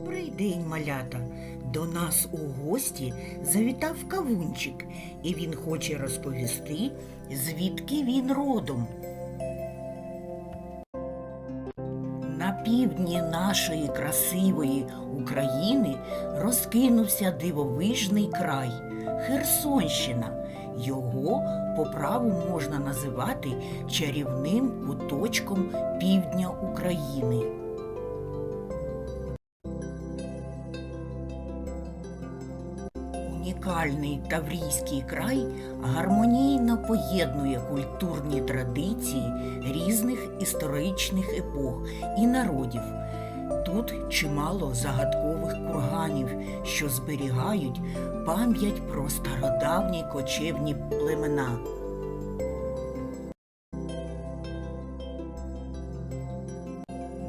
Добрий день, малята! До нас у гості завітав кавунчик, і він хоче розповісти, звідки він родом. На півдні нашої красивої України розкинувся дивовижний край Херсонщина. Його по праву можна називати чарівним куточком півдня України. Унікальний Таврійський край гармонійно поєднує культурні традиції різних історичних епох і народів. Тут чимало загадкових курганів, що зберігають пам'ять про стародавні кочевні племена.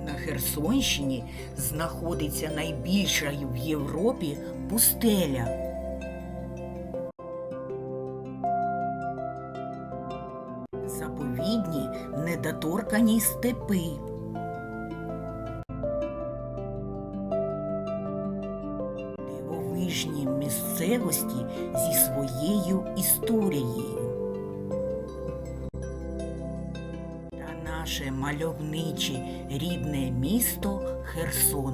На Херсонщині знаходиться найбільша в Європі пустеля. Недоторкані степи. Дивовижні місцевості зі своєю історією. Та наше мальовниче рідне місто Херсон.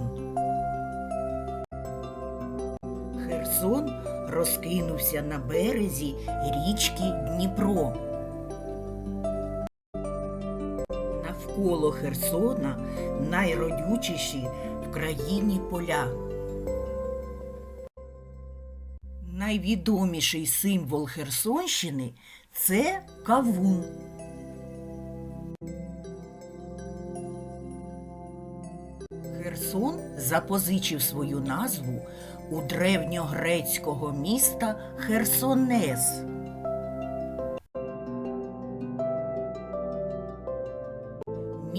Херсон розкинувся на березі річки Дніпро. Навколо Херсона найродючіші в країні поля. Найвідоміший символ Херсонщини це кавун. Херсон запозичив свою назву у древньогрецького міста Херсонес.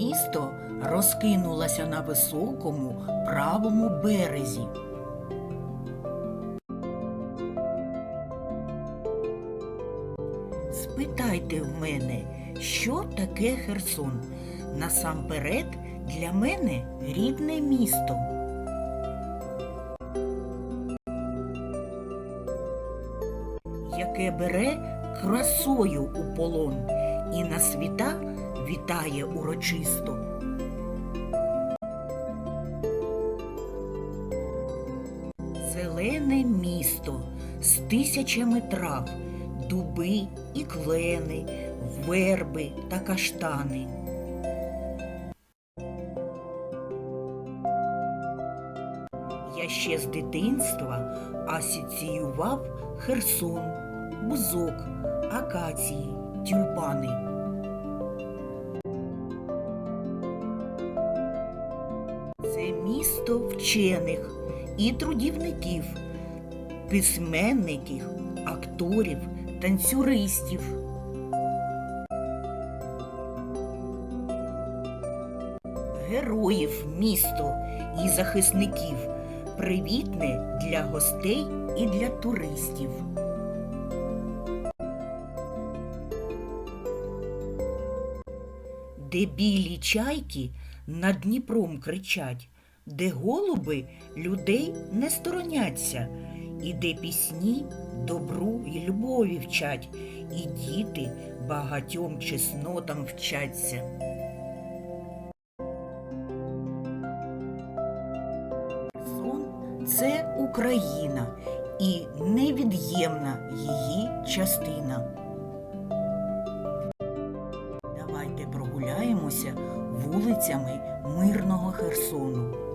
Місто розкинулося на високому правому березі. Спитайте в мене, що таке Херсон? Насамперед для мене рідне місто. Яке бере красою у полон і на світа вітає урочисто. Зелене місто з тисячами трав, дуби і клени, верби та каштани. Я ще з дитинства асоціював Херсон, бузок, акації, тюльпани. Вчених і трудівників, письменників, акторів, танцюристів. Героїв місто і захисників привітне для гостей і для туристів. Де білі чайки над Дніпром кричать, де голуби людей не стороняться, і де пісні добру і любові вчать, і діти багатьом чеснотам вчаться. Херсон – це Україна і невід'ємна її частина. Давайте прогуляємося вулицями мирного Херсону.